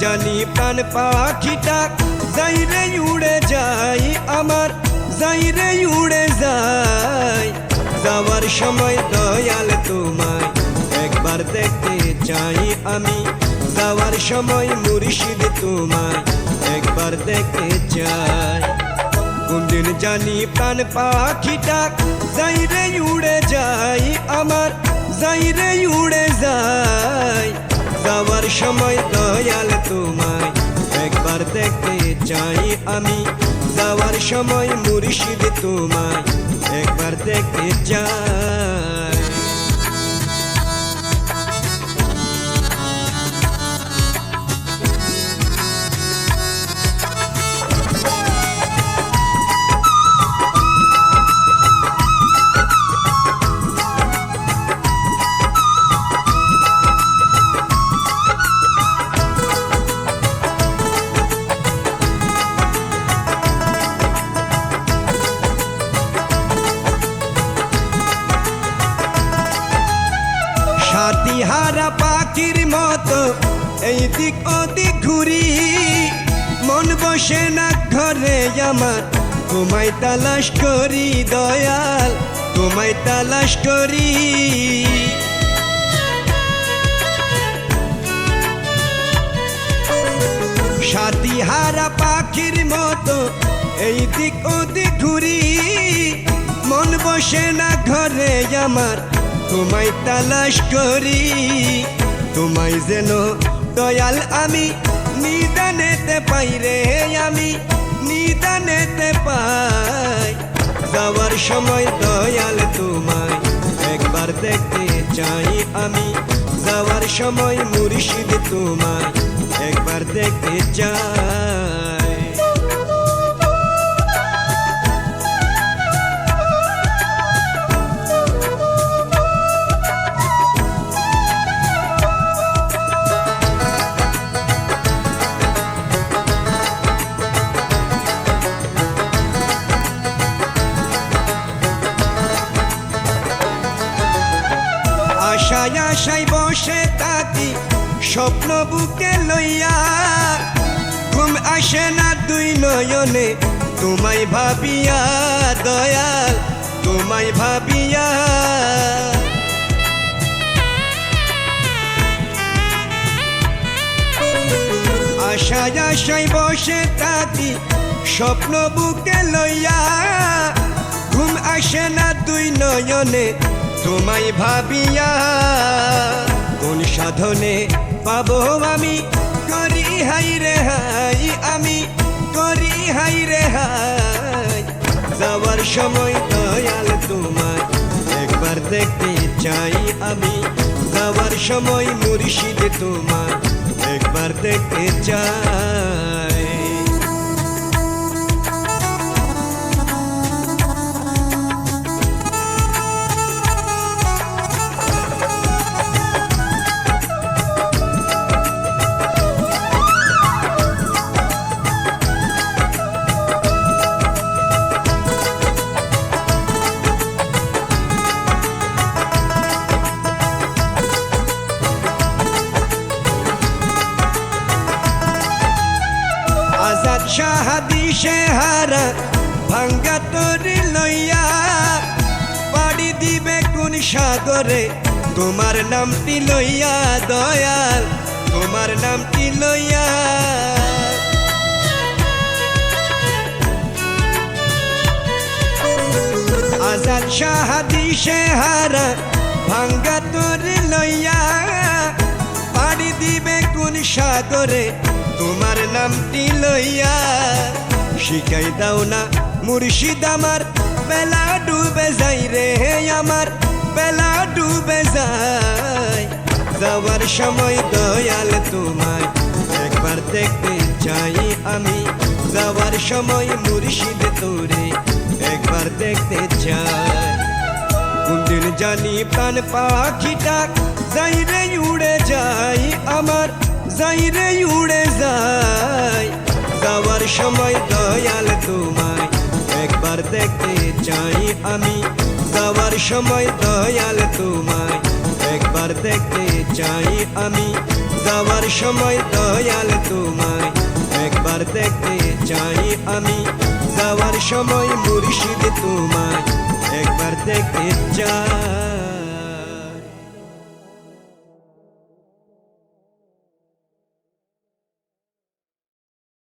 জানি প্রাণ পাখিটা যাই রে উড়ে যাই, আমার যাই উড়ে যাই। যাওয়ার সময় দয়াল তোমায় একবার দেখতে চাই আমি। যাওয়ার সময় মুর্শিদ তোমায় একবার দেখতে চাই। কোনদিন জানি প্রাণ পাখিটা যাই রে উড়ে যাই, আমার যাই উড়ে যাই। যাওয়ার সময় দয়াল তোমায় একবার দেখতে চাই আমি। যাওয়ার সময় মুর্শিদ তোমায় একবার দেখতে চাই। পাখির মতো এই দিক ওদিক ঘুরি। মন বসে না ঘরে আমার, তোমায় তালাশ করি দয়াল, তোমায় তালাশ করি। সাথী হারা পাখির মতো এই দিক ওদিক ঘুরি। মন বসে না ঘরে আমার, তোমায় তালাশ করি। তোমায় যেন দয়াল আমি, নিদানেতে পাই রে আমি, নিদানেতে পাই। যাওয়ার সময় দয়াল তোমায় একবার দেখতে চাই আমি, যাওয়ার সময় মুর্শিদ তোমায় একবার দেখতে চাই। বসে থাকি স্বপ্ন বুকে লইয়া। ঘুম আসে না দুই নয়নে, তোমায় ভাবিয়া দয়াল, তোমায় ভাবিয়া। আশায় আশায় বসে থাকি স্বপ্ন বুকে লইয়া। ঘুম আসে না দুই নয়নে, তোমায় ভাবিয়া। কোন সাধনে পাবো আমি। করি হাই রে হাই আমি, করি হাই রে হাই। যাওয়ার সময় দয়াল তোমার একবার দেখতে চাই আমি। যাওয়ার সময় মুর্শিদ তোমার একবার দেখতে চাই। শাহাদি সে হারা ভাঙ্গা তরি লইয়া পাড়ি দিবে কোন সাগরে? তোমার নামটি লইয়া দয়াল, তোমার নামটি লইয়া। আজাদ শাহাদি সে হারা ভাঙ্গা তরি লইয়া পাড়ি দিবে কোন সাগরে? তোমার নামটি লইয়া শিখাই দাও না মুর্শিদ আমার। বেলা ডুবে যাই রে আমার, বেলা ডুবে যায়। যাওয়ার সময় দয়াল তোমায় একবার দেখতে চাই আমি। যাওয়ার সময় মুর্শিদ তোরে একবার দেখতে চাই। কোনদিন জানি প্রাণ পাখিটা যাই রে উড়ে যাই আমার। যাই রে, উড়ে যাই। যাওয়ার সময় দয়াল তোমায় একবার দেখতে চাই আমি। যাওয়ার সময় দয়াল তোমায় একবার দেখতে চাই আমি। যাওয়ার সময় দয়াল তোমায় একবার দেখতে চাই আমি। যাওয়ার সময় মুর্শিদ তোমায় একবার দেখতে চাই।